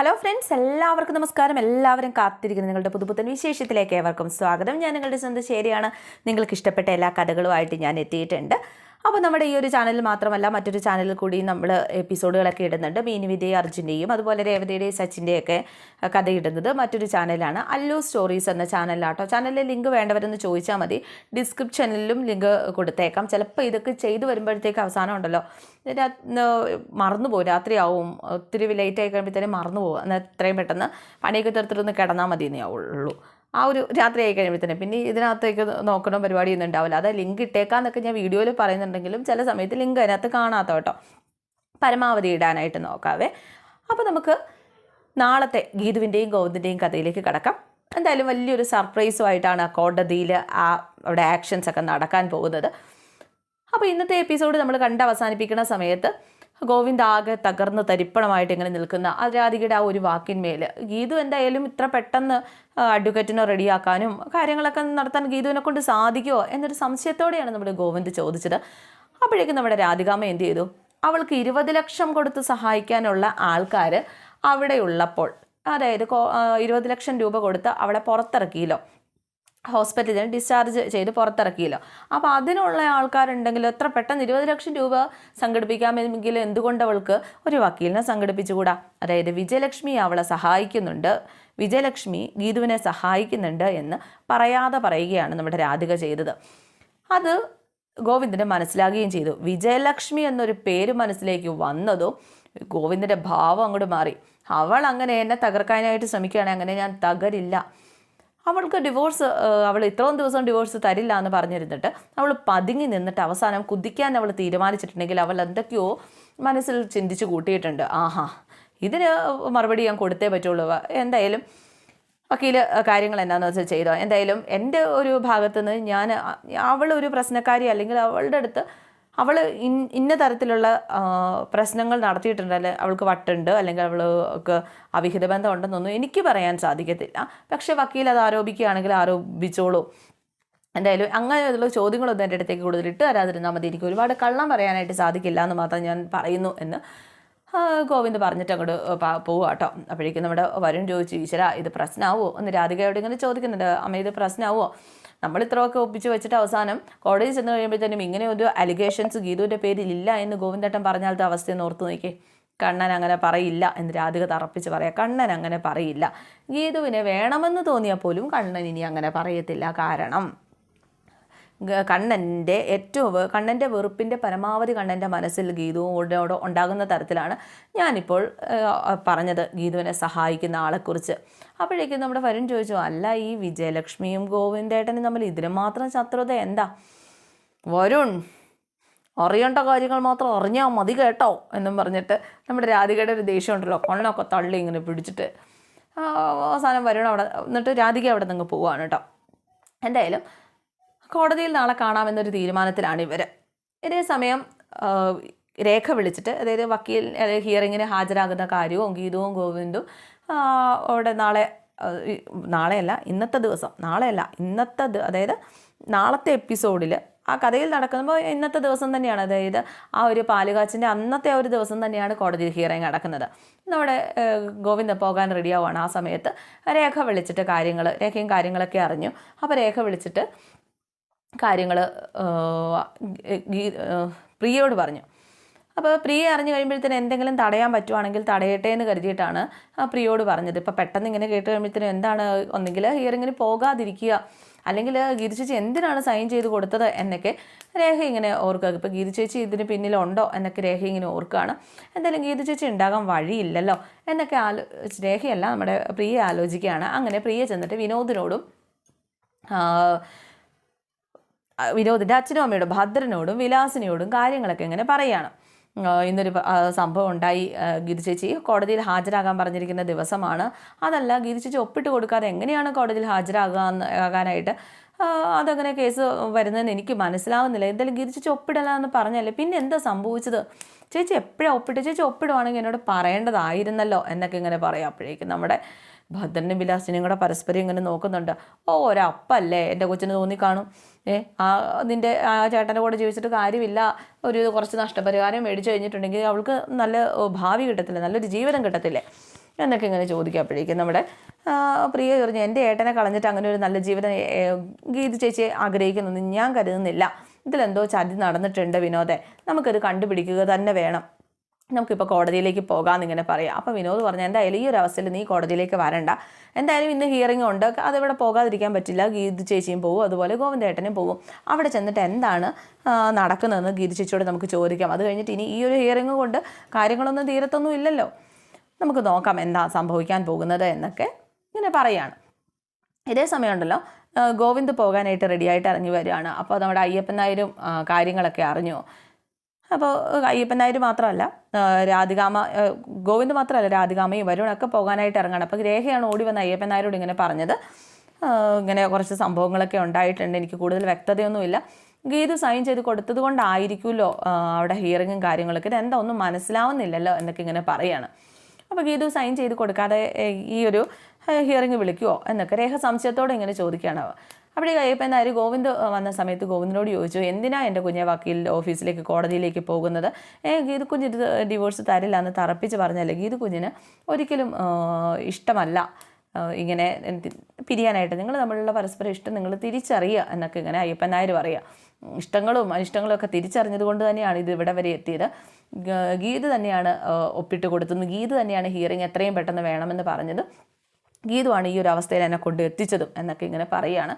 Hello friends എല്ലാവർക്കും നമസ്കാരം. എല്ലാവരും കാത്തിരിക്കുന്ന. നിങ്ങളുടെ പുതുപുത്തൻ വിശേഷത്തിലേക്ക് ഏവർക്കും സ്വാഗതം. ഞാൻ നിങ്ങളുടെ സ്വന്തം ശരിയാണ്. നിങ്ങൾക്ക് ഇഷ്ടപ്പെട്ട എല്ലാ കഥകളുമായിട്ട് ഞാൻ എത്തിയിട്ടുണ്ട്. അപ്പോൾ നമ്മുടെ ഈ ഒരു ചാനലിൽ മാത്രമല്ല മറ്റൊരു ചാനലിൽ കൂടി നമ്മൾ എപ്പിസോഡുകളൊക്കെ ഇടുന്നുണ്ട്. മീനുവിന്റെയും അർജുന്റെയും അതുപോലെ രേവതിയുടെയും സച്ചിന്റെയൊക്കെ കഥ ഇടുന്നത് മറ്റൊരു ചാനലാണ് അല്ലു സ്റ്റോറീസ് എന്ന ചാനലിലാട്ടോ ചാനലിലെ ലിങ്ക് വേണ്ടവരെന്ന് ചോദിച്ചാൽ മതി. ഡിസ്ക്രിപ്ഷനിലും ലിങ്ക് കൊടുത്തേക്കാം. ചിലപ്പോൾ ഇതൊക്കെ ചെയ്തു വരുമ്പോഴത്തേക്ക് അവസാനം ഉണ്ടല്ലോ. മറന്നുപോകും രാത്രിയാവും. ഒത്തിരി ലേറ്റ് ആയി കഴിയുമ്പോഴത്തേനും മറന്നുപോകും എന്നാൽ എത്രയും പെട്ടെന്ന് പണിയൊക്കെ തീർത്തിട്ടൊന്ന് കിടന്നാൽ മതി എന്നേ ഉള്ളൂ. ആ ഒരു രാത്രി ആയി കഴിയുമ്പോഴത്തേനും പിന്നെ ഇതിനകത്തേക്ക് നോക്കണ പരിപാടിയൊന്നും ഉണ്ടാവില്ല. അതായത് ലിങ്ക് ഇട്ടേക്കാന്നൊക്കെ ഞാൻ വീഡിയോയിൽ പറയുന്നുണ്ടെങ്കിലും ചില സമയത്ത് ലിങ്ക് അതിനകത്ത് കാണാത്ത കേട്ടോ. പരമാവധി ഇടാനായിട്ട് നോക്കാവേ. അപ്പോൾ നമുക്ക് നാളത്തെ ഗീതുവിന്റെയും ഗോവിന്ദിന്റെയും കഥയിലേക്ക് കിടക്കാം. എന്തായാലും വലിയൊരു സർപ്രൈസുമായിട്ടാണ് കോടതിയിൽ ആ അവിടെ ആക്ഷൻസ് ഒക്കെ നടക്കാൻ പോകുന്നത്. അപ്പോൾ ഇന്നത്തെ എപ്പിസോഡ് നമ്മൾ കണ്ട് അവസാനിപ്പിക്കുന്ന സമയത്ത് ഗോവിന്ദ് ആകെ തകർന്ന് തരിപ്പണമായിട്ട് ഇങ്ങനെ നിൽക്കുന്ന രാധികയുടെ ആ ഒരു വാക്കിന്മേൽ ഗീതു എന്തായാലും ഇത്ര പെട്ടെന്ന് അഡ്വക്കറ്റിനെ റെഡിയാക്കാനും കാര്യങ്ങളൊക്കെ നടത്താൻ ഗീതുവിനെ കൊണ്ട് സാധിക്കുമോ എന്നൊരു സംശയത്തോടെയാണ് നമ്മുടെ ഗോവിന്ദ് ചോദിച്ചത്. അപ്പോഴേക്കും നമ്മുടെ രാധികാമ്മ എന്ത് ചെയ്തു? അവൾക്ക് ഇരുപത് ലക്ഷം കൊടുത്ത് സഹായിക്കാനുള്ള ആൾക്കാർ അവിടെയുള്ളപ്പോൾ അതായത് ഇരുപത് ലക്ഷം രൂപ കൊടുത്ത് അവളെ പുറത്തിറക്കിയല്ലോ. ഹോസ്പിറ്റലിൽ നിന്ന് ഡിസ്ചാർജ് ചെയ്ത് പുറത്തിറക്കിയല്ലോ. അപ്പോൾ അതിനുള്ള ആൾക്കാരുണ്ടെങ്കിൽ എത്ര പെട്ടെന്ന് ഇരുപത് ലക്ഷം രൂപ സംഘടിപ്പിക്കാമെങ്കിൽ എന്തുകൊണ്ട് അവൾക്ക് ഒരു വക്കീലിനെ സംഘടിപ്പിച്ചുകൂടാ? അതായത് വിജയലക്ഷ്മി അവളെ സഹായിക്കുന്നുണ്ട്. വിജയലക്ഷ്മി ഗീതുവിനെ സഹായിക്കുന്നുണ്ട് എന്ന് പറയാതെ പറയുകയാണ് നമ്മുടെ രാധിക ചെയ്തത്. അത് ഗോവിന്ദന് മനസ്സിലാകുകയും ചെയ്തു. വിജയലക്ഷ്മി എന്നൊരു പേര് മനസ്സിലേക്ക് വന്നതും ഗോവിന്ദന്റെ ഭാവം അങ്ങോട്ട് മാറി. അവൾ അങ്ങനെ എന്നെ തകർക്കാനായിട്ട് ശ്രമിക്കുകയാണെങ്കിൽ അങ്ങനെ ഞാൻ തകരില്ല. അവൾക്ക് ഡിവോഴ്സ് അവൾ ഇത്രയും ദിവസം ഡിവോഴ്സ് തരില്ല എന്ന് പറഞ്ഞിരുന്നിട്ട് അവൾ പതുങ്ങി നിന്നിട്ട് അവസാനം കുതിക്കാൻ അവൾ തീരുമാനിച്ചിട്ടുണ്ടെങ്കിൽ അവൾ എന്തൊക്കെയോ മനസ്സിൽ ചിന്തിച്ച് കൂട്ടിയിട്ടുണ്ട്. ആഹാ ഇതിന് മറുപടി ഞാൻ കൊടുത്തേ പറ്റുള്ളൂ. എന്തായാലും വക്കീൽ കാര്യങ്ങൾ എന്താണെന്ന് വെച്ചാൽ ചെയ്തോ? എന്തായാലും എന്റെ ഒരു ഭാഗത്തുനിന്ന് ഞാൻ അവളൊരു പ്രശ്നക്കാരി അല്ലെങ്കിൽ അവളുടെ അടുത്ത് അവൾ ഇന്ന തരത്തിലുള്ള പ്രശ്നങ്ങൾ നടത്തിയിട്ടുണ്ട്. അല്ലെ അവൾക്ക് വട്ടുണ്ട്. അല്ലെങ്കിൽ അവൾക്ക് അവിഹിത ബന്ധം ഉണ്ടെന്നൊന്നും എനിക്ക് പറയാൻ സാധിക്കത്തില്ല. പക്ഷേ വക്കീൽ അത് ആരോപിക്കുകയാണെങ്കിൽ ആരോപിച്ചോളൂ. എന്തായാലും അങ്ങനെയുള്ള ചോദ്യങ്ങളൊന്നും എന്റെ അടുത്തേക്ക് കൂടുതൽ ഇട്ട് തരാതിരുന്നാൽ മതി. എനിക്ക് ഒരുപാട് കള്ളം പറയാനായിട്ട് സാധിക്കില്ല എന്ന് മാത്രം ഞാൻ പറയുന്നു എന്ന് ഗോവിന്ദ് പറഞ്ഞിട്ട് അങ്ങോട്ട് പോവുക കേട്ടോ അപ്പോഴേക്കും നമ്മുടെ വരുൺ ചോദിച്ചു ഈശ്വര ഇത് പ്രശ്നമാവോ എന്ന് രാധികയോട് ഇങ്ങനെ ചോദിക്കുന്നുണ്ട്. അമ്മ ഇത് പ്രശ്നമാവോ നമ്മൾ ഇത്രയൊക്കെ ഒപ്പിച്ച് വെച്ചിട്ട് അവസാനം കോടതി ചെന്ന് കഴിയുമ്പോഴത്തേനും ഇങ്ങനെ ഒരു അലിഗേഷൻസ് ഗീതുവിന്റെ ഇല്ല എന്ന് ഗോവിന്ദേട്ടൻ പറഞ്ഞാലത്തെ അവസ്ഥയെന്ന് ഓർത്ത് നോക്കിയേ. കണ്ണൻ അങ്ങനെ പറയില്ല എന്ന് രാധിക തറപ്പിച്ച് പറയാം. കണ്ണൻ അങ്ങനെ പറയില്ല. ഗീതുവിനെ വേണമെന്ന് തോന്നിയാൽ പോലും കണ്ണൻ ഇനി അങ്ങനെ പറയത്തില്ല. കാരണം കണ്ണന്റെ ഏറ്റവും കണ്ണന്റെ വെറുപ്പിന്റെ പരമാവധി കണ്ണന്റെ മനസ്സിൽ ഗീതുവോടോട് ഉണ്ടാകുന്ന തരത്തിലാണ് ഞാനിപ്പോൾ പറഞ്ഞത് ഗീതുവിനെ സഹായിക്കുന്ന ആളെക്കുറിച്ച്. അപ്പോഴേക്കും നമ്മുടെ വരുൺ ചോദിച്ചു അല്ല ഈ വിജയലക്ഷ്മിയും ഗോവിന്ദേട്ടനും തമ്മിൽ ഇതിന് മാത്രം ശത്രുത എന്താ? വരുൺ അറിയേണ്ട കാര്യങ്ങൾ മാത്രം അറിഞ്ഞാൽ മതി കേട്ടോ എന്നും പറഞ്ഞിട്ട് നമ്മുടെ രാധികയുടെ ഒരു ദേഷ്യം ഉണ്ടല്ലോ കണ്ണൊക്കെ തള്ളി ഇങ്ങനെ പിടിച്ചിട്ട്. അവസാനം വരുൺ അവിടെ എന്നിട്ട് രാധിക അവിടെ നിന്ന് പോവാണ് കേട്ടോ. എന്തായാലും കോടതിയിൽ നാളെ കാണാമെന്നൊരു തീരുമാനത്തിലാണ് ഇവർ ഇതേ സമയം രേഖ വിളിച്ചിട്ട് അതായത് വക്കീൽ ഹിയറിങ്ങിന് ഹാജരാകുന്ന കാര്യവും ഗീതവും ഗോവിന്ദും അവിടെ നാളെ നാളെയല്ല ഇന്നത്തെ ദിവസം നാളെയല്ല ഇന്നത്തെ അതായത് നാളത്തെ എപ്പിസോഡിൽ ആ കഥയിൽ നടക്കുമ്പോൾ ഇന്നത്തെ ദിവസം തന്നെയാണ്. അതായത് ആ ഒരു പാലുകാച്ചിന്റെ അന്നത്തെ ഒരു ദിവസം തന്നെയാണ് കോടതി ഹിയറിങ് നടക്കുന്നത്. നമ്മുടെ ഗോവിന്ദ പോകാൻ റെഡിയാവുകയാണ് ആ സമയത്ത്. രേഖ വിളിച്ചിട്ട് കാര്യങ്ങൾ രേഖയും കാര്യങ്ങളൊക്കെ അറിഞ്ഞു. അപ്പോൾ രേഖ വിളിച്ചിട്ട് കാര്യങ്ങൾ പ്രിയയോട് പറഞ്ഞു. അപ്പോൾ പ്രിയ അറിഞ്ഞു കഴിയുമ്പോഴത്തേന് എന്തെങ്കിലും തടയാൻ പറ്റുവാണെങ്കിൽ തടയട്ടെ എന്ന് കരുതിയിട്ടാണ് ആ പ്രിയോട് പറഞ്ഞത്. ഇപ്പോൾ പെട്ടെന്ന് ഇങ്ങനെ കേട്ട് കഴിയുമ്പോഴത്തേനും എന്താണ് ഒന്നെങ്കിൽ ഹിയറിങ്ങിന് പോകാതിരിക്കുക അല്ലെങ്കിൽ ഗീത ചേച്ചി എന്തിനാണ് സൈൻ ചെയ്ത് കൊടുത്തത് എന്നൊക്കെ രേഖ ഇങ്ങനെ ഓർക്കുക. ഇപ്പോൾ ഗീത ചേച്ചി ഇതിന് പിന്നിലുണ്ടോ എന്നൊക്കെ രേഖ ഇങ്ങനെ ഓർക്കുകയാണ്. എന്തായാലും ഗീത ചേച്ചി ഉണ്ടാകാൻ വഴിയില്ലല്ലോ എന്നൊക്കെ ആലോ രേഖയല്ല നമ്മുടെ പ്രിയ ആലോചിക്കുകയാണ്. അങ്ങനെ പ്രിയ ചെന്നിട്ട് വിനോദിനോടും വിനോദിന്റെ അച്ഛനും അമ്മയോടും ഭദ്രനോടും വിലാസിനിയോടും കാര്യങ്ങളൊക്കെ ഇങ്ങനെ പറയാണ്. ഇന്നൊരു സംഭവം ഉണ്ടായി. ഗിരിചേച്ചി കോടതിയിൽ ഹാജരാകാൻ പറഞ്ഞിരിക്കുന്ന ദിവസമാണ്. അതല്ല ഗിരിചേച്ചി ചേച്ചി ഒപ്പിട്ട് കൊടുക്കാതെ എങ്ങനെയാണ് കോടതിയിൽ ഹാജരാകാൻ ആകാനായിട്ട്? അതങ്ങനെ കേസ് വരുന്നതെന്ന് എനിക്ക് മനസ്സിലാവുന്നില്ല. എന്തായാലും ഗിരിച്ചേച്ചി ചേച്ചി ഒപ്പിടല എന്ന് പറഞ്ഞല്ലേ? പിന്നെ എന്താ സംഭവിച്ചത്? ചേച്ചി എപ്പോഴാണ് ഒപ്പിട്ട്? ചേച്ചി ഒപ്പിടുവാണെങ്കിൽ എന്നോട് പറയേണ്ടതായിരുന്നല്ലോ എന്നൊക്കെ ഇങ്ങനെ പറയാം അപ്പോഴേക്കും നമ്മുടെ ഭദ്രനും വിലാസിനെയും കൂടെ പരസ്പരം ഇങ്ങനെ നോക്കുന്നുണ്ട്. ഓ ഒരപ്പല്ലേ? എന്റെ കൊച്ചിന് തോന്നിക്കാണും. ഏ ആ നിന്റെ ആ ചേട്ടന്റെ കൂടെ ജീവിച്ചിട്ട് കാര്യമില്ല. ഒരു കുറച്ച് നഷ്ടപരിഹാരം മേടിച്ചു കഴിഞ്ഞിട്ടുണ്ടെങ്കിൽ അവൾക്ക് നല്ല ഭാവി കിട്ടത്തില്ലേ നല്ലൊരു ജീവിതം കിട്ടത്തില്ലേ? എന്നൊക്കെ ഇങ്ങനെ ചോദിക്കുമ്പോഴേക്കും നമ്മുടെ പ്രിയ പറഞ്ഞു എന്റെ ഏട്ടനെ കളഞ്ഞിട്ട് അങ്ങനെ ഒരു നല്ല ജീവിതം ഗീത ചേച്ചി ആഗ്രഹിക്കുന്നൊന്നും ഞാൻ കരുതുന്നില്ല. ഇതിലെന്തോ ചതി നടന്നിട്ടുണ്ട് വിനോദെ. നമുക്കത് കണ്ടുപിടിക്കുക തന്നെ വേണം. നമുക്കിപ്പോൾ കോടതിയിലേക്ക് പോകാമെന്ന് ഇങ്ങനെ പറയാം. അപ്പോൾ വിനോദ് പറഞ്ഞു എന്തായാലും ഈ ഒരു അവസ്ഥയിൽ നീ കോടതിയിലേക്ക് വരണ്ട. എന്തായാലും ഇന്ന് ഹിയറിംഗ് ഉണ്ട്. അതിവിടെ പോകാതിരിക്കാൻ പറ്റില്ല. ഗീത് ചേച്ചിയും പോകും അതുപോലെ ഗോവിന്ദേട്ടനും പോകും അവിടെ ചെന്നിട്ട് എന്താണ് നടക്കുന്നതെന്ന് ഗീത് ചേച്ചിയോട് നമുക്ക് ചോദിക്കാം. അത് കഴിഞ്ഞിട്ട് ഇനി ഈ ഒരു ഹിയറിംഗ് കൊണ്ട് കാര്യങ്ങളൊന്നും തീരത്തൊന്നും ഇല്ലല്ലോ. നമുക്ക് നോക്കാം എന്താ സംഭവിക്കാൻ പോകുന്നത് എന്നൊക്കെ ഇങ്ങനെ പറയാണ്. ഇതേ സമയമുണ്ടല്ലോ ഗോവിന്ദ് പോകാനായിട്ട് റെഡിയായിട്ട് ഇറങ്ങി വരികയാണ്. അപ്പോൾ നമ്മുടെ അയ്യപ്പൻ നായരും കാര്യങ്ങളൊക്കെ അറിഞ്ഞു? അപ്പോൾ അയ്യപ്പൻ നായർ മാത്രമല്ല രാധികാമ ഗോവിന്ദ് മാത്രമല്ല രാധികാമയും വരുണൊക്കെ പോകാനായിട്ട് ഇറങ്ങണം. അപ്പോൾ രേഖയാണ് ഓടി വന്ന അയ്യപ്പൻ നായരോട് ഇങ്ങനെ പറഞ്ഞത്. ഇങ്ങനെ കുറച്ച് സംഭവങ്ങളൊക്കെ ഉണ്ടായിട്ടുണ്ട്. എനിക്ക് കൂടുതൽ വ്യക്തതയൊന്നുമില്ല. ഗീതു സൈൻ ചെയ്ത് കൊടുത്തത് കൊണ്ടായിരിക്കുമല്ലോ അവിടെ ഹിയറിങ്ങും കാര്യങ്ങളൊക്കെ. ഇത് എന്താ ഒന്നും മനസ്സിലാവുന്നില്ലല്ലോ എന്നൊക്കെ ഇങ്ങനെ പറയാണ്. അപ്പോൾ ഗീതു സൈൻ ചെയ്ത് കൊടുക്കാതെ ഈ ഒരു ഹിയറിങ് വിളിക്കുമോ എന്നൊക്കെ രേഖ സംശയത്തോടെ ഇങ്ങനെ ചോദിക്കുകയാണ്. അയ്യപ്പൻ നായർ ഗോവിന്ദ് വന്ന സമയത്ത് ഗോവിന്ദനോട് ചോദിച്ചു എന്തിനാ എന്റെ കുഞ്ഞെ വക്കീൽ ഓഫീസിലേക്ക് കോടതിയിലേക്ക് പോകുന്നത്? ഗീതു കുഞ്ഞ് ഡിവോഴ്സ് തരില്ല എന്ന് തറപ്പിച്ച് പറഞ്ഞല്ലേ? ഗീതു കുഞ്ഞിന് ഒരിക്കലും ഇഷ്ടമല്ല ഇങ്ങനെ പിരിയാനായിട്ട്. നിങ്ങൾ തമ്മിലുള്ള പരസ്പര ഇഷ്ടം നിങ്ങൾ തിരിച്ചറിയുക എന്നൊക്കെ ഇങ്ങനെ അയ്യപ്പൻ നായർ പറയുക. ഇഷ്ടങ്ങളും അനിഷ്ടങ്ങളും ഒക്കെ തിരിച്ചറിഞ്ഞത് കൊണ്ട് തന്നെയാണ് ഇത് ഇവിടെ വരെ എത്തിയത്. ഗീത് തന്നെയാണ് ഒപ്പിട്ട് കൊടുത്തത്. ഗീത് തന്നെയാണ് ഹിയറിംഗ് എത്രയും പെട്ടെന്ന് വേണമെന്ന് പറഞ്ഞത്. ഗീതുവാണ് ഈ ഒരു അവസ്ഥയിൽ എന്നെ കൊണ്ട് എത്തിച്ചതും എന്നൊക്കെ ഇങ്ങനെ പറയുകയാണ്.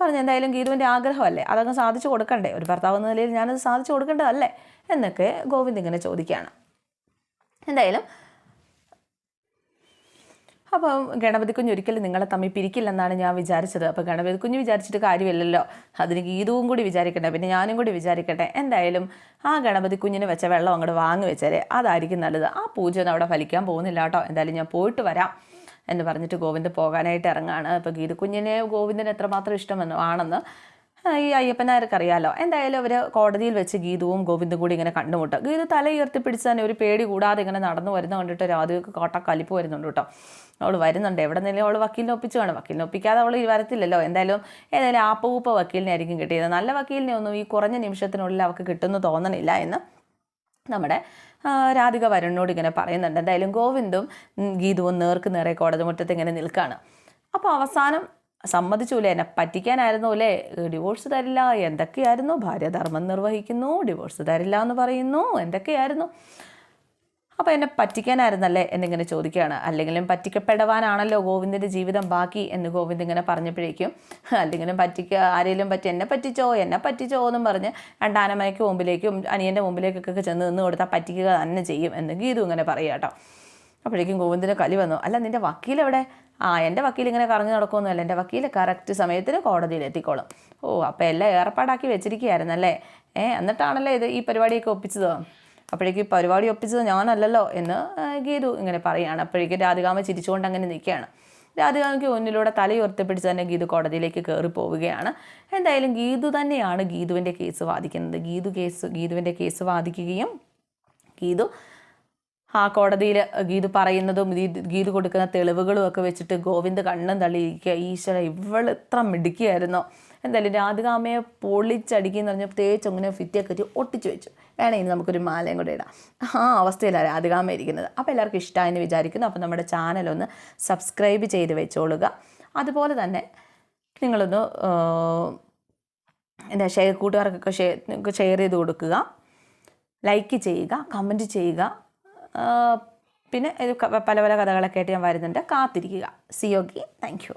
പറഞ്ഞ് എന്തായാലും ഗീതുവിന്റെ ആഗ്രഹമല്ലേ? അതങ്ങ് സാധിച്ചു കൊടുക്കണ്ടേ? ഒരു ഭർത്താവ് എന്ന നിലയിൽ ഞാനത് സാധിച്ചു കൊടുക്കേണ്ടതല്ലേ? എന്നൊക്കെ ഗോവിന്ദ് ഇങ്ങനെ ചോദിക്കുകയാണ്. എന്തായാലും അപ്പം ഗണപതി കുഞ്ഞ് ഒരിക്കലും നിങ്ങളെ തമ്മിൽ പിരിക്കില്ലെന്നാണ് ഞാൻ വിചാരിച്ചത്. അപ്പോൾ ഗണപതി കുഞ്ഞ് വിചാരിച്ചിട്ട് കാര്യമില്ലല്ലോ. അതിന് ഗീതവും കൂടി വിചാരിക്കട്ടെ പിന്നെ ഞാനും കൂടി വിചാരിക്കട്ടെ? എന്തായാലും ആ ഗണപതി കുഞ്ഞിന് വെച്ച വെള്ളം അങ്ങോട്ട് വാങ്ങി വെച്ചാലേ അതായിരിക്കും നല്ലത്. ആ പൂജ ഒന്നും അവിടെ ഫലിക്കാൻ പോകുന്നില്ല കേട്ടോ. എന്തായാലും ഞാൻ പോയിട്ട് വരാം. എന്ന് പറഞ്ഞിട്ട് ഗോവിന്ദ് പോകാനായിട്ട് ഇറങ്ങാണ്. അപ്പോൾ ഗീത കുഞ്ഞിനെ ഗോവിന്ദന് എത്രമാത്രം ഇഷ്ടമെന്ന് ആണെന്ന് ഈ അയ്യപ്പനായർക്ക് അറിയാലോ എന്തായാലും അവർ കോടതിയിൽ വെച്ച് ഗീതുവും ഗോവിന്ദും കൂടി ഇങ്ങനെ കണ്ടുമുട്ടും. ഗീത തല ഉയർത്തി പിടിച്ച് തന്നെ ഒരു പേടി കൂടാതെ ഇങ്ങനെ നടന്നു വരുന്ന കണ്ടിട്ട് രാധികക്ക് കോട്ട കലിപ്പ് വരുന്നുണ്ട് കേട്ടോ. അവൾ വരുന്നുണ്ട്. എവിടെ നിന്നും അവൾ വക്കീലിനെ ഒപ്പിച്ച് വേണം വക്കീലിനെ ഒപ്പിക്കാതെ അവൾ വരത്തില്ലല്ലോ. എന്തായാലും ഏതായാലും ആപ്പൂപ്പ വക്കീലിനെ ആയിരിക്കും കിട്ടിയത്. നല്ല വക്കീലിനെ ഒന്നും ഈ കുറഞ്ഞ നിമിഷത്തിനുള്ളിൽ അവൾക്ക് കിട്ടുമെന്ന് തോന്നണില്ല എന്ന് നമ്മുടെ രാധിക വരുണിനോട് ഇങ്ങനെ പറയുന്നുണ്ട്. എന്തായാലും ഗോവിന്ദും ഗീതുവും നേർക്ക് നേരെ കോടതി മുറ്റത്ത് ഇങ്ങനെ നിൽക്കുകയാണ് അപ്പോൾ അവസാനം സമ്മതിച്ചൂലേ എന്നെ പറ്റിക്കാനായിരുന്നു അല്ലേ? ഡിവോഴ്സ് തരില്ല. എന്തൊക്കെയായിരുന്നു? ഭാര്യ ധർമ്മം നിർവഹിക്കുന്നു ഡിവോഴ്സ് തരില്ല എന്ന് പറയുന്നു. എന്തൊക്കെയായിരുന്നു? അപ്പോൾ എന്നെ പറ്റിക്കാനായിരുന്നല്ലേ എന്നിങ്ങനെ ചോദിക്കുകയാണ്. അല്ലെങ്കിലും പറ്റിക്കപ്പെടവാനാണല്ലോ ഗോവിന്ദന്റെ ജീവിതം ബാക്കി എന്ന് ഗോവിന്ദ് ഇങ്ങനെ പറഞ്ഞപ്പോഴേക്കും അല്ലെങ്കിലും പറ്റിക്ക ആരെങ്കിലും പറ്റി എന്നെ പറ്റിച്ചോ എന്നെ പറ്റിച്ചോ എന്നും പറഞ്ഞ് രണ്ടാനമ്മയ്ക്ക് മുമ്പിലേക്കും അനിയന്റെ മുമ്പിലേക്കൊക്കെ ചെന്ന് നിന്ന് കൊടുത്താൽ പറ്റിക്കുക തന്നെ ചെയ്യും എന്ന് ഗീതു ഇങ്ങനെ പറയുക കേട്ടോ. അപ്പോഴേക്കും ഗോവിന്ദിന് കലി വന്നു അല്ല നിന്റെ വക്കീൽ എവിടെ? ആ എന്റെ വക്കീൽ ഇങ്ങനെ കറങ്ങി നടക്കുമൊന്നുമല്ല എന്റെ വക്കീൽ കറക്റ്റ് സമയത്തിന് കോടതിയിൽ എത്തിക്കോളും. ഓ അപ്പോൾ എല്ലാം ഏർപ്പാടാക്കി വെച്ചിരിക്കുകയായിരുന്നല്ലേ? ഏ എന്നിട്ടാണല്ലേ ഇത് ഈ പരിപാടിയൊക്കെ ഒപ്പിച്ചത്? അപ്പോഴേക്കും പരിപാടി ഒപ്പിച്ചത് ഞാനല്ലല്ലോ എന്ന് ഗീതു ഇങ്ങനെ പറയുകയാണ് അപ്പോഴേക്കും രാധികാമ ചിരിച്ചുകൊണ്ട് അങ്ങനെ നിൽക്കുകയാണ്. രാധികാമയ്ക്ക് മുന്നിലൂടെ തല ഉയർത്തിപ്പിടിച്ച് തന്നെ ഗീതു കോടതിയിലേക്ക് കയറി പോവുകയാണ്. എന്തായാലും ഗീതു തന്നെയാണ് ഗീതുവിന്റെ കേസ് വാദിക്കുന്നത്. ഗീതു കേസ് ഗീതുവിന്റെ കേസ് വാദിക്കുകയും ഗീതു ആ കോടതിയിൽ ഗീതു പറയുന്നതും ഗീതു കൊടുക്കുന്ന തെളിവുകളും ഒക്കെ വെച്ചിട്ട് ഗോവിന്ദ് കണ്ണും തള്ളിയിരിക്കുക. ഈശ്വര ഇവൾ ഇത്ര മിടുക്കിയായിരുന്നോ? എന്തായാലും രാധികാമ്മയെ പൊളിച്ചടിക്കുന്ന പറഞ്ഞാൽ തേച്ച് അങ്ങനെ ഫിറ്റിയൊക്കെ വെച്ച് ഒട്ടിച്ച് വെച്ചു. വേണേ ഇനി നമുക്കൊരു മാലയും കൂടെ ഇടാം. ആ അവസ്ഥയിലാണ് രാധികാമ്മ ഇരിക്കുന്നത്. അപ്പോൾ എല്ലാവർക്കും ഇഷ്ടമായെന്ന് വിചാരിക്കുന്നു. അപ്പോൾ നമ്മുടെ ചാനലൊന്ന് സബ്സ്ക്രൈബ് ചെയ്ത് വെച്ചോളുക. അതുപോലെ തന്നെ നിങ്ങളൊന്ന് എന്താ ഷെയർ കൂട്ടുകാർക്കൊക്കെ ഷെയർ ഷെയർ ചെയ്ത് കൊടുക്കുക. ലൈക്ക് ചെയ്യുക കമന്റ് ചെയ്യുക. പിന്നെ പല പല കഥകളൊക്കെ ആയിട്ട് ഞാൻ വരുന്നുണ്ട്. കാത്തിരിക്കുക. സിയോഗി താങ്ക് യു